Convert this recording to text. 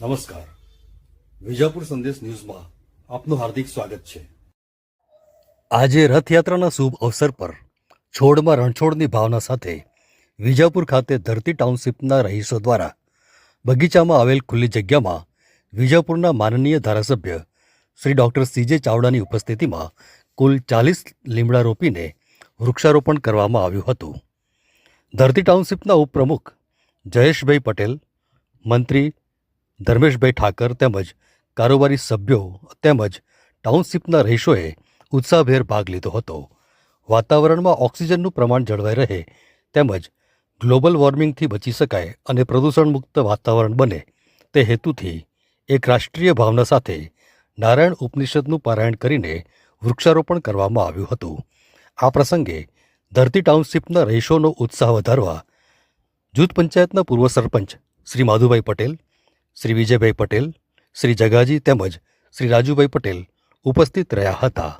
નમસ્કાર. વિજાપુર સંદેશ ન્યૂઝમાં આપનું હાર્દિક સ્વાગત છે. આજે રથયાત્રાના શુભ અવસર પર છોડમાં રણછોડની ભાવના સાથે વિજાપુર ખાતે ધરતી ટાઉનશીપના રહીશો દ્વારા બગીચામાં આવેલ ખુલ્લી જગ્યામાં વિજાપુરના માનનીય ધારાસભ્ય શ્રી ડૉક્ટર સીજે ચાવડાની ઉપસ્થિતિમાં કુલ ચાલીસ લીમડા રોપીને વૃક્ષારોપણ કરવામાં આવ્યું હતું. ધરતી ટાઉનશીપના ઉપપ્રમુખ જયેશભાઈ પટેલ, મંત્રી ધર્મેશભાઈ ઠાકર તેમજ કારોબારી સભ્યો તેમજ ટાઉનશીપના રહીશોએ ઉત્સાહભેર ભાગ લીધો હતો. વાતાવરણમાં ઓક્સિજનનું પ્રમાણ જળવાઈ રહે તેમજ ગ્લોબલ વોર્મિંગથી બચી શકાય અને પ્રદૂષણ મુક્ત વાતાવરણ બને તે હેતુથી એક રાષ્ટ્રીય ભાવના સાથે નારાયણ ઉપનિષદનું પારાયણ કરીને વૃક્ષારોપણ કરવામાં આવ્યું હતું. આ પ્રસંગે ધરતી ટાઉનશીપના રહીશોનો ઉત્સાહ વધારવા જૂથ પંચાયતના પૂર્વ સરપંચ શ્રી માધુભાઈ પટેલ શ્રી વિજયભાઈ પટેલ શ્રી જગાજી તેમજ શ્રી રાજુભાઈ પટેલ ઉપસ્થિત રહ્યા હતા.